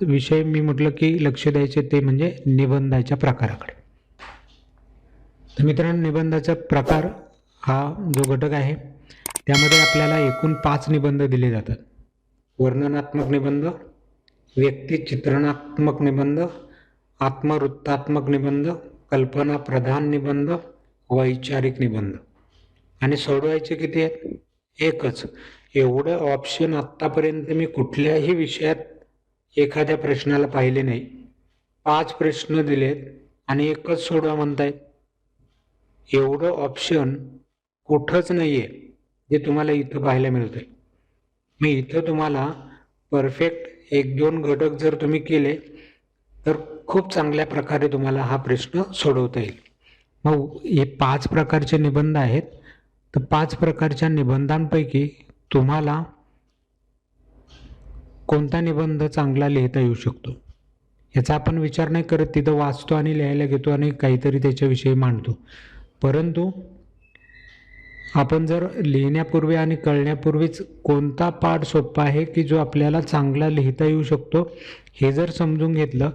विषय मी म्हटलं की लक्ष द्यायचे ते म्हणजे निबंधाच्या प्रकाराकडे. तर मित्रांनो निबंधाचा प्रकार हा जो घटक आहे त्यामध्ये आपल्याला एकूण पाच निबंध दिले जातात. वर्णनात्मक निबंध व्यक्तिचित्रणात्मक निबंध आत्मवृत्तात्मक निबंध कल्पना प्रधान निबंध वैचारिक निबंध. आणि सोडवायचे किती आहेत? एकच. एवढं ऑप्शन आत्तापर्यंत मी कुठल्याही विषयात एखाद्या प्रश्नाला पाहिले नाही. पाच प्रश्न दिलेत आणि एकच सोडवा म्हणतायत एवढं ऑप्शन कुठंच नाही आहे जे तुम्हाला इथं पाहायला मिळतं मी इथं तुम्हाला परफेक्ट एक दोन घटक जर तुम्ही केले तर खूप चांगल्या प्रकारे तुम्हाला हा प्रश्न सोडवता येईल. मग हे पाच प्रकारचे निबंध आहेत. तर पाच प्रकारच्या निबंधांपैकी तुम्हाला कोणता निबंध चांगला लिहिता येऊ शकतो? याचा आपण विचार नाही करत तिथं वाचतो आणि लिहायला घेतो आणि काहीतरी त्याच्याविषयी मांडतो. परंतु आपण जर लिहिण्यापूर्वी आणि कळण्यापूर्वीच कोणता पाठ सोपा आहे की जो आपल्याला चांगला लिहिता येऊ शकतो हे जर समजून घेतलं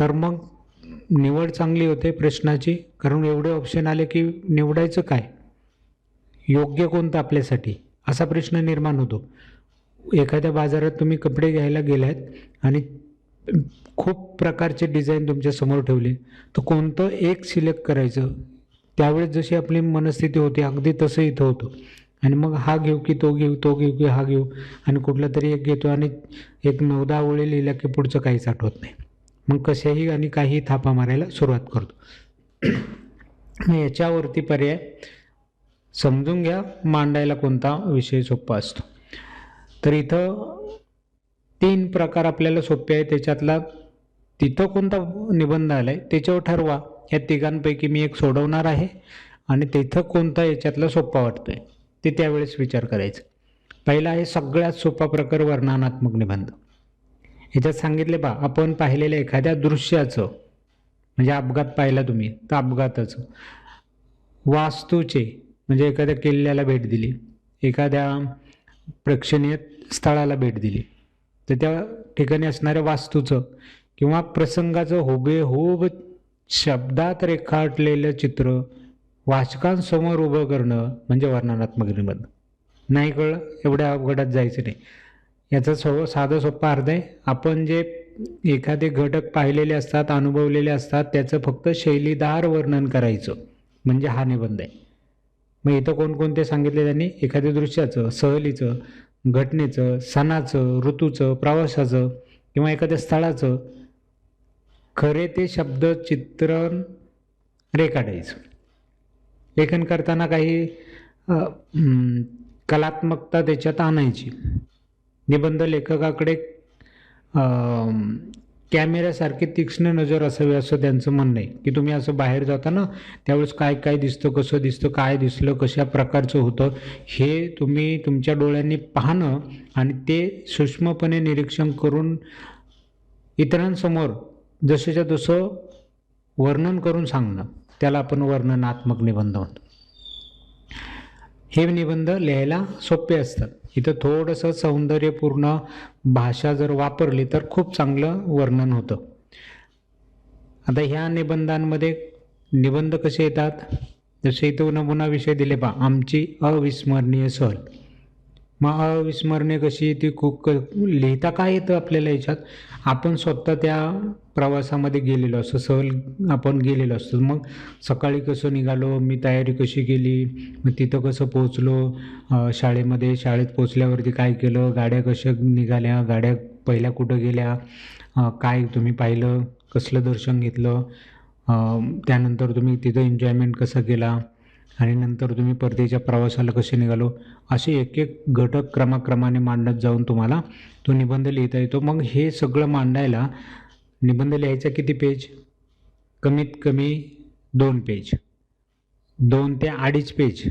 तर मग निवड चांगली होते प्रश्नाची. कारण एवढे ऑप्शन आले की निवडायचं काय? योग्य कोणतं आपल्यासाठी? असा प्रश्न निर्माण होतो. एखाद्या बाजारात तुम्ही कपडे घ्यायला गेलात आणि खूप प्रकारचे डिझाईन तुमच्यासमोर ठेवले तर कोणतं एक सिलेक्ट करायचं? त्यावेळेस जशी आपली मनस्थिती होती अगदी तसं इथं होतं. आणि मग हा घेऊ की तो घेऊ तो घेऊ की हा घेऊ आणि कुठला तरी एक घेतो आणि एक नऊ दहा ओळी लिहिल्या की पुढचं काहीच आठवत नाही. मग कशाही आणि काही थापा मारायला सुरुवात करतो. मग याच्यावरती पर्याय समजून घ्या मांडायला कोणता विषय सोपा असतो. तर इथं तीन प्रकार आपल्याला सोपे आहे त्याच्यातला तिथं कोणता निबंध आला आहे त्याच्यावर ठरवा. या तिघांपैकी मी एक सोडवणार आहे आणि तिथं कोणता याच्यातला सोपा वाटतो आहे ते त्यावेळेस विचार करायचं. पहिला आहे सगळ्यात सोपा प्रकार वर्णनात्मक निबंध. याच्यात सांगितले बा आपण पाहिलेल्या एखाद्या दृश्याचं म्हणजे अपघात पाहिला तुम्ही तर अपघाताचं. वास्तूचे म्हणजे एखाद्या किल्ल्याला भेट दिली. एखाद्या प्रेक्षणीय स्थळाला भेट दिली. तर त्या ठिकाणी असणाऱ्या वास्तूचं किंवा प्रसंगाचं हुबेहूब शब्दात रेखाटलेलं चित्र वाचकांसमोर उभं करणं म्हणजे वर्णनात्मक निबंध. नाही कळलं? एवढ्या अवघडात जायचं नाही. याचा सो साधा सोपा अर्थ आहे आपण जे एखादे घटक पाहिलेले असतात अनुभवलेले असतात त्याचं फक्त शैलीदार वर्णन करायचं. म्हणजे हा निबंध आहे. मग इथं कोणकोणते सांगितले त्यांनी? एखाद्या दृश्याचं सहलीचं घटनेचं सणाचं ऋतूचं प्रवासाचं किंवा एखाद्या स्थळाचं खरे ते शब्द चित्रण रेखाटायचं. लेखन करताना काही कलात्मकता त्याच्यात आणायची. निबंध लेखकाकडे कॅमेऱ्यासारखी तीक्ष्ण नजर असावी असं त्यांचं म्हणणं आहे. की तुम्ही असं बाहेर जाताना त्यावेळेस काय काय दिसतं कसं दिसतं काय दिसलं कशा प्रकारचं होतं हे तुम्ही तुमच्या डोळ्यांनी पाहणं आणि ते सूक्ष्मपणे निरीक्षण करून इतरांसमोर जसंच्या तसं वर्णन करून सांगणं. त्याला आपण वर्णनात्मक निबंध म्हणतो. हे निबंध लिहायला सोपे असतात. इथं थोडंसं सौंदर्यपूर्ण भाषा जर वापरली तर खूप चांगलं वर्णन होतं. आता ह्या निबंधांमध्ये निबंध कसे येतात? जसे इथं नमुना विषय दिले पा आमची अविस्मरणीय सहल. मग अविस्मरणीय कशी ती खूप क लिहिता काय येतं आपल्याला याच्यात? आपण स्वतः त्या प्रवासामध्ये गेलेलो असतो सहल आपण गेलेलो असतो. मग सकाळी कसं निघालो मी तयारी कशी केली मग तिथं कसं पोचलो शाळेमध्ये शाळेत पोचल्यावरती काय केलं गाड्या कशा निघाल्या गाड्या पहिल्या कुठं गेल्या काय तुम्ही पाहिलं कसलं दर्शन घेतलं त्यानंतर तुम्ही तिथं एन्जॉयमेंट कसं केला? आणि नंतर तुम्ही परतीच्या प्रवासाला कसे निघालो? असे एक एक घटक क्रमाक्रमाने मांडत जाऊन तुम्हाला तो निबंध लिहिता येतो. मग हे सगळं मांडायला निबंध लिहायचा किती पेज? कमीत कमी दोन पेज. दोन ते अडीच पेज.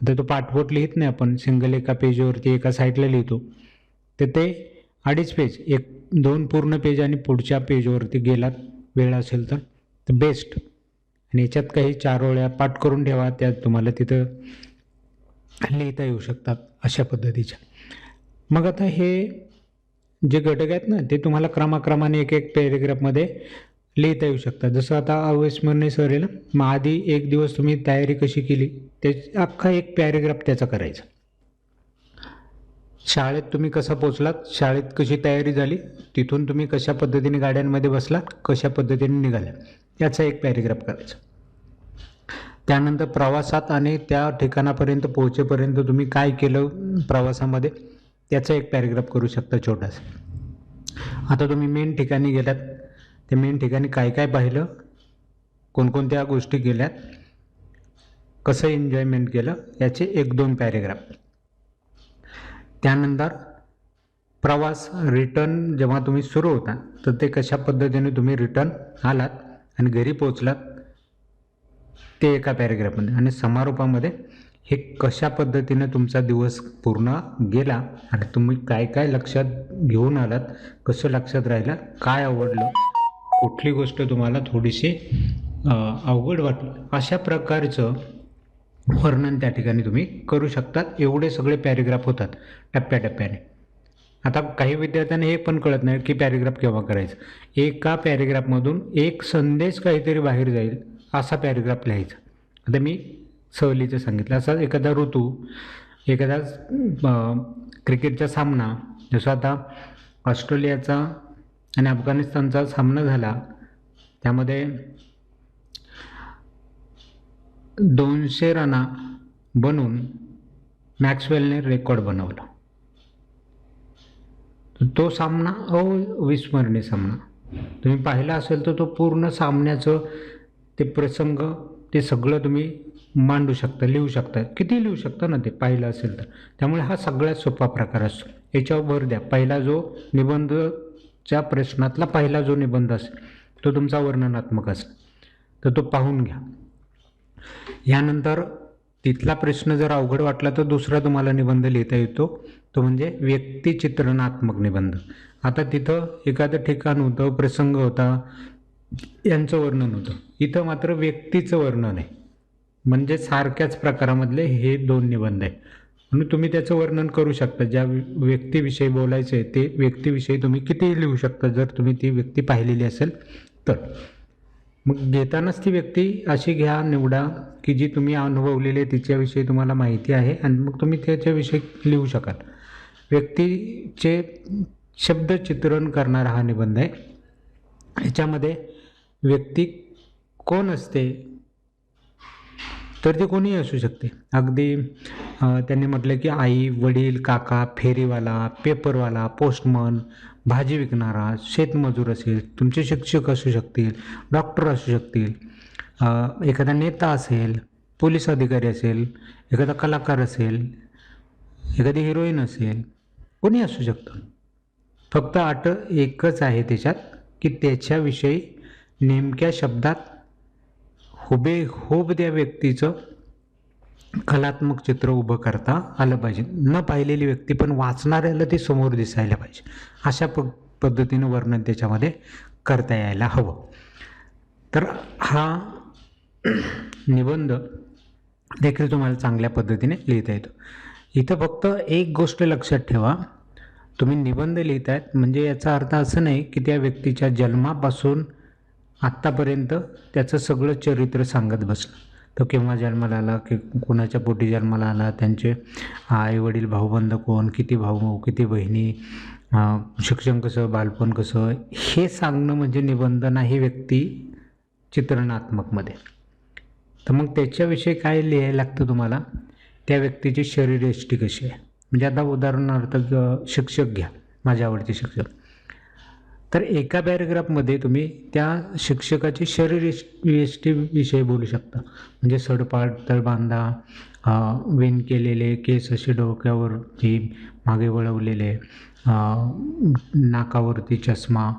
आता तो पाठपोट लिहित नाही आपण. सिंगल एका पेजवरती एका साईडला लिहितो. तर ते अडीच पेज. एक दोन पूर्ण पेज आणि पुढच्या पेजवरती गेलात. वेळ असेल तर. तर बेस्ट आणि याच्यात काही चार ओळ्या पाठ करून ठेवा त्या तुम्हाला तिथं लिहिता येऊ शकतात अशा पद्धतीच्या. मग आता हे जे घटक आहेत ना ते तुम्हाला क्रमाक्रमाने एक एक पॅरेग्राफमध्ये लिहिता येऊ शकतात. जसं आता अविस्मरणीय सर आहे ना मग आधी एक दिवस तुम्ही तयारी कशी केली ते अख्खा एक पॅरेग्राफ त्याचा करायचा. शाळेत तुम्ही कसा पोचलात? शाळेत कशी तयारी झाली? तिथून तुम्ही कशा पद्धतीने गाड्यांमध्ये बसलात? कशा पद्धतीने निघाल्या? याचा एक पॅरेग्राफ करायचा. त्यानंतर प्रवासात आणि त्या ठिकाणापर्यंत पोहोचेपर्यंत तुम्ही काय केलं प्रवासामध्ये? त्याचा एक पॅरेग्राफ करू शकता छोटासा. आता तुम्ही मेन ठिकाणी गेलात. ते मेन ठिकाणी काय काय पाहिलं? कोणकोणत्या गोष्टी केल्यात? कसं एन्जॉयमेंट केलं? याचे एक दोन पॅरेग्राफ. त्यानंतर प्रवास रिटर्न जेव्हा तुम्ही सुरू होता तर ते कशा पद्धतीने तुम्ही रिटर्न आलात आणि घरी पोचलात ते एका पॅरेग्राफमध्ये आणि समारोपामध्ये हे कशा पद्धतीने तुमचा दिवस पूर्ण गेला आणि तुम्ही काय काय लक्षात घेऊन आलात कसं लक्षात राहिलं काय आवडलं कुठली गोष्ट तुम्हाला थोडीशी अवघड वाटली अशा प्रकारचं वर्णन त्या ठिकाणी तुम्ही करू शकतात. एवढे सगळे पॅरेग्राफ होतात टप्प्याटप्प्याने. आता काही विद्यार्थ्यांना हे पण कळत नाही की पॅरेग्राफ केव्हा करायचं. एका पॅरेग्राफमधून एक संदेश काहीतरी बाहेर जाईल असा पॅरेग्राफ लिहायचा. आता मी सहलीचं सांगितलं. असा एखादा ऋतू एखादा क्रिकेटचा सामना जसं आता ऑस्ट्रेलियाचा आणि अफगाणिस्तानचा सामना झाला त्यामध्ये दोनशे रना बनवून मॅक्सवेलने रेकॉर्ड बनवला. तो सामना अविस्मरणीय सामना. तुम्ही पाहिला असेल तर तो पूर्ण सामन्याचं ते प्रसंग ते सगळं तुम्ही मांडू शकता लिहू शकता. किती लिहू शकता ना ते पाहिलं असेल तर. त्यामुळे हा सगळ्यात सोपा प्रकार असतो. याच्यावर भर द्या. पहिला जो निबंधच्या प्रश्नातला पहिला जो निबंध असेल तो तुमचा वर्णनात्मक असेल. तर तो पाहून घ्या. यानंतर तिथला प्रश्न जर अवघड वाटला तर दुसरा तुम्हाला निबंध लिहिता येतो. तो म्हणजे व्यक्तिचित्रणात्मक निबंध. आता तिथं एखादं ठिकाण होतं प्रसंग होता यांचं वर्णन होतं. इथं मात्र व्यक्तीचं वर्णन आहे. म्हणजे सारख्याच प्रकारामधले हे दोन निबंध आहे. म्हणून तुम्ही त्याचं वर्णन करू शकता. ज्या व्यक्तीविषयी बोलायचं आहे ते व्यक्तीविषयी तुम्ही कितीही लिहू शकता. जर तुम्ही ती व्यक्ती पाहिलेली असेल तर. मग घेतानाच ती व्यक्ती अशी घ्या निवडा की जी तुम्ही अनुभवलेली आहे तिच्याविषयी तुम्हाला माहिती आहे आणि मग तुम्ही त्याच्याविषयी लिहू शकाल. व्यक्तीचे शब्दचित्रण करणारा हा निबंध आहे. ह्याच्यामध्ये व्यक्ती कोण असते तर ती कोणीही असू शकते. अगदी त्यांनी म्हटलं की आई वडील काका फेरीवाला पेपरवाला पोस्टमन भाजी विकणारा शेतमजूर असेल तुमचे शिक्षक असू शकतील डॉक्टर असू शकतील एखादा नेता असेल पोलीस अधिकारी असेल एखादा कलाकार असेल एखादी हिरोईन असेल कोणी असू शकतं. फक्त अट एकच आहे त्याच्यात की त्याच्याविषयी नेमक्या शब्दात हुबेहूब त्या व्यक्तीचं कलात्मक चित्र उभं करता आलं पाहिजे. न पाहिलेली व्यक्ती पण वाचणाऱ्याला ती समोर दिसायला पाहिजे. अशा प पद्धतीनं वर्णन त्याच्यामध्ये करता यायला हवं. तर हा निबंध देखील तुम्हाला चांगल्या पद्धतीने लिहिता येतो. इथं फक्त एक गोष्ट लक्षात ठेवा. तुम्ही निबंध लिहितायत म्हणजे याचा अर्थ असं नाही की त्या व्यक्तीच्या जन्मापासून आत्तापर्यंत त्याचं सगळं चरित्र सांगत बसणं तो केव्हा जन्माला आला? की कोणाच्या पोटी जन्माला आला? त्यांचे आई वडील भाऊबंध कोण? किती भाऊ किती बहिणी? शिक्षण कसं? बालपण कसं? हे सांगणं म्हणजे निबंध नाही व्यक्ती चित्रणात्मकमध्ये. तर मग त्याच्याविषयी काय लिहायला लागतं तुम्हाला? त्या व्यक्तीची शरीरयष्टी कशी आहे? म्हणजे आता उदाहरणार्थ शिक्षक घ्या. माझे आवडते शिक्षक. तर एका पॅरेग्राफमध्ये तुम्ही त्या शिक्षकाची शरीर यष्टीविषयी बोलू शकता. म्हणजे सडपाड तळबांधा अं, केलेले केस असे डोक्यावरती मागे वळवलेले नाकावरती चष्मा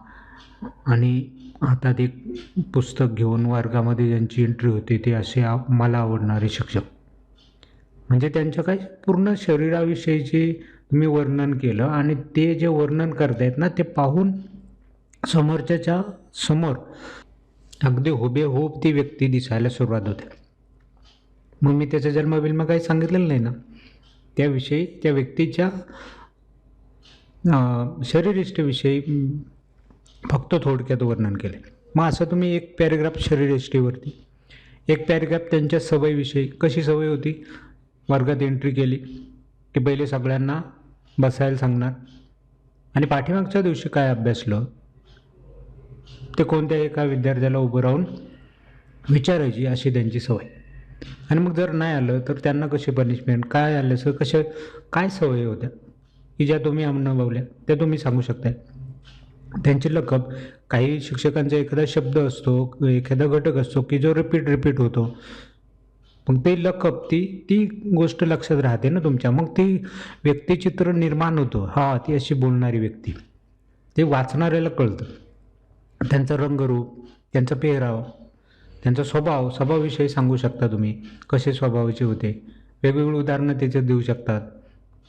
आणि हातात एक पुस्तक घेऊन वर्गामध्ये ज्यांची एंट्री होती ते असे आ- मला आवडणारे शिक्षक. म्हणजे त्यांच्या काही पूर्ण शरीराविषयीचे तुम्ही वर्णन केलं आणि ते जे वर्णन करतायत ना ते पाहून समोरच्याच्या समोर. अगदी हुबेहूब ती व्यक्ती दिसायला सुरुवात होते. मग मी त्याचा जन्म मग काही सांगितलेलं नाही ना? त्याविषयी त्या व्यक्तीच्या अं, फक्त थोडक्यात वर्णन केले. मग असं तुम्ही एक पॅरेग्राफ शरीरयष्टीवरती एक पॅरेग्राफ त्यांच्या सवयीविषयी कशी सवय होती? वर्गात एंट्री केली की पहिले सगळ्यांना बसायला सांगणार. आणि पाठीमागच्या दिवशी काय अभ्यासलं? ते कोणत्या एका विद्यार्थ्याला उभं राहून विचारायची अशी त्यांची सवय. आणि मग जर नाही आलं तर त्यांना कशी पनिशमेंट काय आलं सर कशा काय सवयी होत्या? की ज्या तुम्ही अनुभवल्या त्या तुम्ही सांगू शकताय? त्यांची लकब काही शिक्षकांचा एखादा शब्द असतो एखादा घटक असतो की जो रिपीट रिपीट होतो. मग ते लकब ती ती गोष्ट लक्षात राहते ना तुमच्या. मग ती व्यक्तिचित्र निर्माण होतं. हा ती अशी बोलणारी व्यक्ती. ते वाचणाऱ्याला कळतं. त्यांचं रंगरूप त्यांचा पेहराव त्यांचा स्वभाव स्वभावाविषयी सांगू शकता तुम्ही. कसे स्वभावाचे होते? वेगवेगळी उदाहरणं त्याच्यात देऊ शकतात.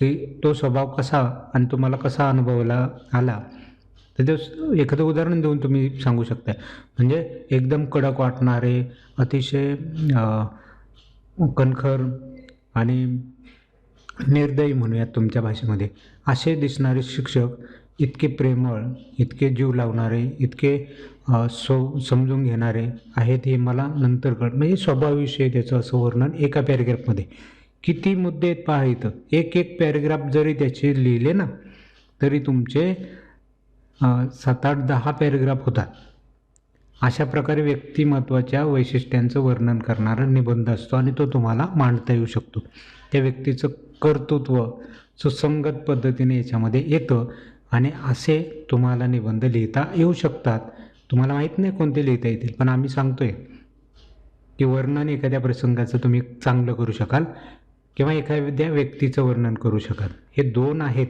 की तो स्वभाव कसा आणि तुम्हाला कसा अनुभवला आला? त्याचं एखादं उदाहरण देऊन तुम्ही सांगू शकता म्हणजे एकदम कडक वाटणारे अतिशय कणखर आणि निर्दयी म्हणूयात तुमच्या भाषेमध्ये. असे दिसणारे शिक्षक इतके प्रेमळ इतके जीव लावणारे इतके सौ सो समजून घेणारे आहेत हे मला नंतर कळ म्हणजे स्वभावविषयी त्याचं असं वर्णन एका पॅरेग्राफमध्ये. किती मुद्दे आहेत पहा इथं. एक एक पॅरेग्राफ जरी त्याचे लिहिले ना तरी तुमचे सात आठ दहा पॅरेग्राफ होतात. अशा प्रकारे व्यक्तिमत्वाच्या वैशिष्ट्यांचं वर्णन करणारा निबंध असतो आणि तो तुम्हाला मांडता येऊ शकतो. त्या व्यक्तीचं कर्तृत्व सुसंगत पद्धतीने याच्यामध्ये येतं. आणि असे तुम्हाला निबंध लिहिता येऊ शकतात. तुम्हाला माहीत नाही कोणते लिहिता येतील पण आम्ही सांगतोय की वर्णन एखाद्या प्रसंगाचं तुम्ही चांगलं करू शकाल किंवा एखाद्या व्यक्तीचं वर्णन करू शकाल. हे दोन आहेत.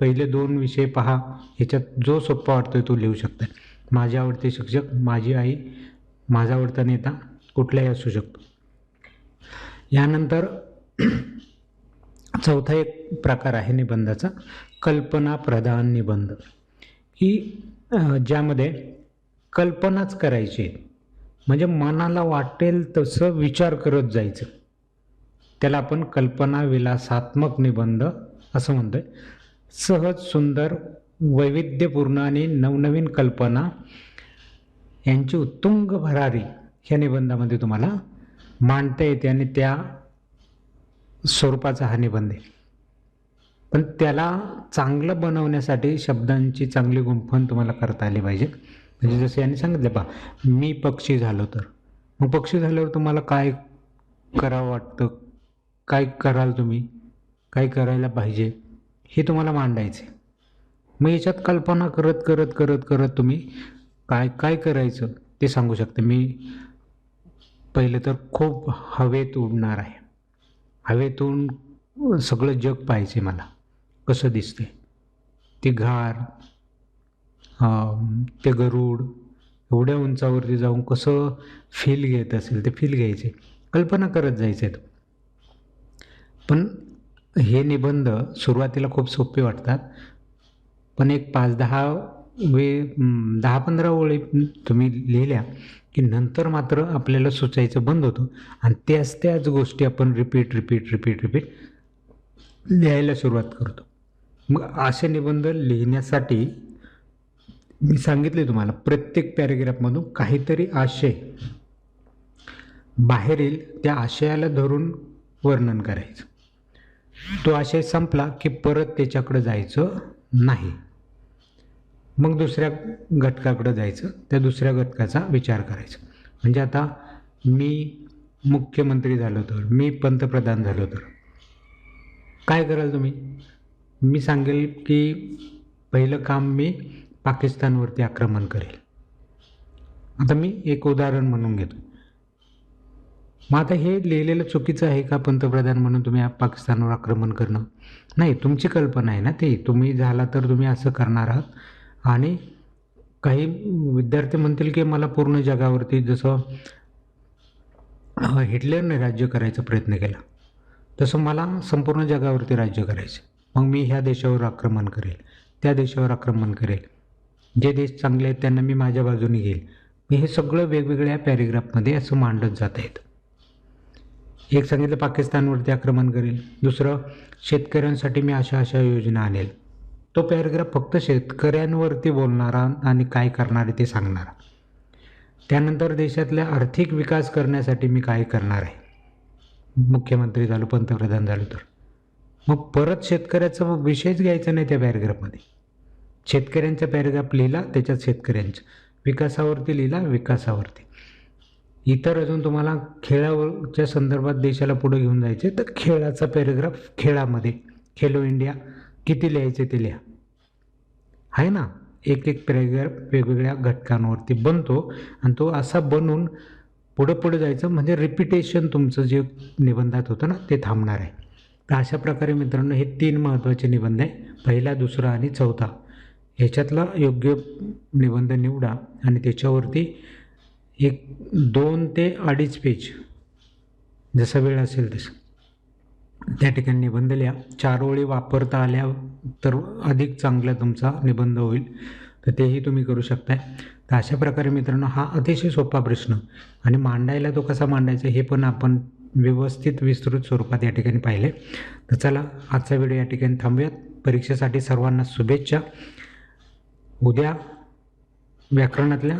पहिले दोन विषय पहा. ह्याच्यात जो सोपा वाटतोय तो लिहू शकता. माझे आवडते शिक्षक माझी आई माझा आवडता नेता कुठलाही असू शकतो. यानंतर चौथा एक प्रकार आहे निबंधाचा. कल्पनाप्रधान निबंध. की ज्यामध्ये कल्पनाच करायची. म्हणजे मनाला वाटेल तसं विचार करत जायचं. त्याला आपण कल्पना विलासात्मक निबंध असं म्हणतोय. सहज सुंदर वैविध्यपूर्ण आणि नवनवीन कल्पना यांची उत्तुंग भरारी ह्या निबंधामध्ये तुम्हाला मांडता येते आणि त्या स्वरूपाचा हा निबंध आहे. पण त्याला चांगलं बनवण्यासाठी शब्दांची चांगली गुंफण तुम्हाला करता आली पाहिजे. म्हणजे जसं यांनी सांगितलं पा मी पक्षी झालो तर. मग पक्षी झाल्यावर तुम्हाला काय करावं वाटतं? काय कराल तुम्ही? काय करायला पाहिजे? हे तुम्हाला मांडायचं आहे मग याच्यात कल्पना करत करत करत करत तुम्ही काय काय करायचं ते सांगू शकते. मी पहिले तर खूप हवेत उडणार आहे. हवेतून सगळं जग पाहिजे मला. कसं दिसते? ते घार ते गरुड एवढ्या उंचावरती जाऊन कसं फील घेत असेल ते फील घ्यायचे. कल्पना करत जायचे तो पण हे निबंध सुरुवातीला खूप सोपे वाटतात. पण एक पाच दहा वे दहा पंधरा ओळी तुम्ही लिहिल्या की नंतर मात्र आपल्याला सुचायचं बंद होतं. आणि त्याच त्याच गोष्टी आपण रिपीट रिपीट रिपीट रिपीट लिहायला सुरुवात करतो. मग असे निबंध लिहिण्यासाठी मी सांगितले तुम्हाला प्रत्येक पॅरेग्राफमधून काहीतरी आशय. बाहेरील त्या आशयाला धरून वर्णन करायचं. तो आशय संपला की परत त्याच्याकडं जायचं नाही. मग दुसऱ्या घटकाकडं जायचं त्या दुसऱ्या घटकाचा विचार करायचा. म्हणजे आता मी मुख्यमंत्री झालो तर मी पंतप्रधान झालो तर काय कराल तुम्ही? मी सांगेल की पहिलं काम मी पाकिस्तानवरती आक्रमण करेल. आता मी एक उदाहरण म्हणून घेतो. मग आता हे लिहिलेलं चुकीचं आहे का पंतप्रधान म्हणून तुम्ही पाकिस्तानवर आक्रमण करणं? नाही तुमची कल्पना आहे ना ती. तुम्ही झाला तर तुम्ही असं करणार आहात. आणि काही विद्यार्थी म्हणतील की मला पूर्ण जगावरती जसं हिटलरने राज्य करायचा प्रयत्न केला तसं मला संपूर्ण जगावरती राज्य करायचं मग मी ह्या देशावर आक्रमण करेल. त्या देशावर आक्रमण करेल. जे देश चांगले आहेत त्यांना मी माझ्या बाजूने घेईल. मी हे सगळं वेगवेगळ्या पॅरेग्राफमध्ये असं मांडत जात आहेत. एक सांगितलं पाकिस्तानवरती आक्रमण करेल. दुसरं शेतकऱ्यांसाठी मी अशा अशा योजना आणेल. तो पॅरेग्राफ फक्त शेतकऱ्यांवरती बोलणारा आणि काय करणार आहे ते सांगणारा. त्यानंतर देशातल्या आर्थिक विकास करण्यासाठी मी काय करणार आहे? मुख्यमंत्री झालो पंतप्रधान झालो तर. मग परत शेतकऱ्याचा मग विषयच घ्यायचा नाही त्या पॅरेग्राफमध्ये शेतकऱ्यांचा पॅरेग्राफ लिहिला त्याच्यात शेतकऱ्यांचा विकासावरती लिहिला विकासावरती. इतर अजून तुम्हाला खेळाच्या संदर्भात देशाला पुढे घेऊन जायचे तर खेळाचा पॅरेग्राफ खेळामध्ये. खेलो इंडिया किती लिहायचे ते लिहा. आहे ना? एक एक पॅरेग्राफ वेगवेगळ्या घटकांवरती बनतो आणि तो असा बनून पुढं पुढे जायचं म्हणजे रिपिटेशन तुमचं जे निबंधात होतं ना ते थांबणार आहे. तर अशा प्रकारे मित्रांनो हे तीन महत्त्वाचे निबंध आहे. पहिला दुसरा आणि चौथा. ह्याच्यातला योग्य निबंध निवडा आणि त्याच्यावरती एक दोन ते अडीच पेज जसा वेळ असेल तसं. त्या ठिकाणी निबंध लिहा. चार ओळी वापरता आल्या तर अधिक चांगला तुमचा निबंध होईल. तर तेही तुम्ही करू शकताय. तर अशा प्रकारे मित्रांनो हा अतिशय सोपा प्रश्न. आणि मांडायला तो कसा मांडायचा हे पण आपण व्यवस्थित विस्तृत स्वरूपात या ठिकाणी पाहिले. तर चला आजचा व्हिडिओ या ठिकाणी थांबूयात. परीक्षेसाठी सर्वांना शुभेच्छा. उद्या व्याकरणातल्या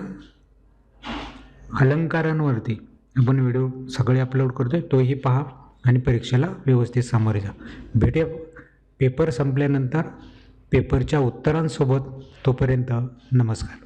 अलंकारांवरती आपण व्हिडिओ सगळे अपलोड करतोय तोही पहा आणि परीक्षेला व्यवस्थित सामोरे जा. भेटे पेपर संपल्यानंतर पेपरच्या उत्तरांसोबत तोपर्यंत नमस्कार.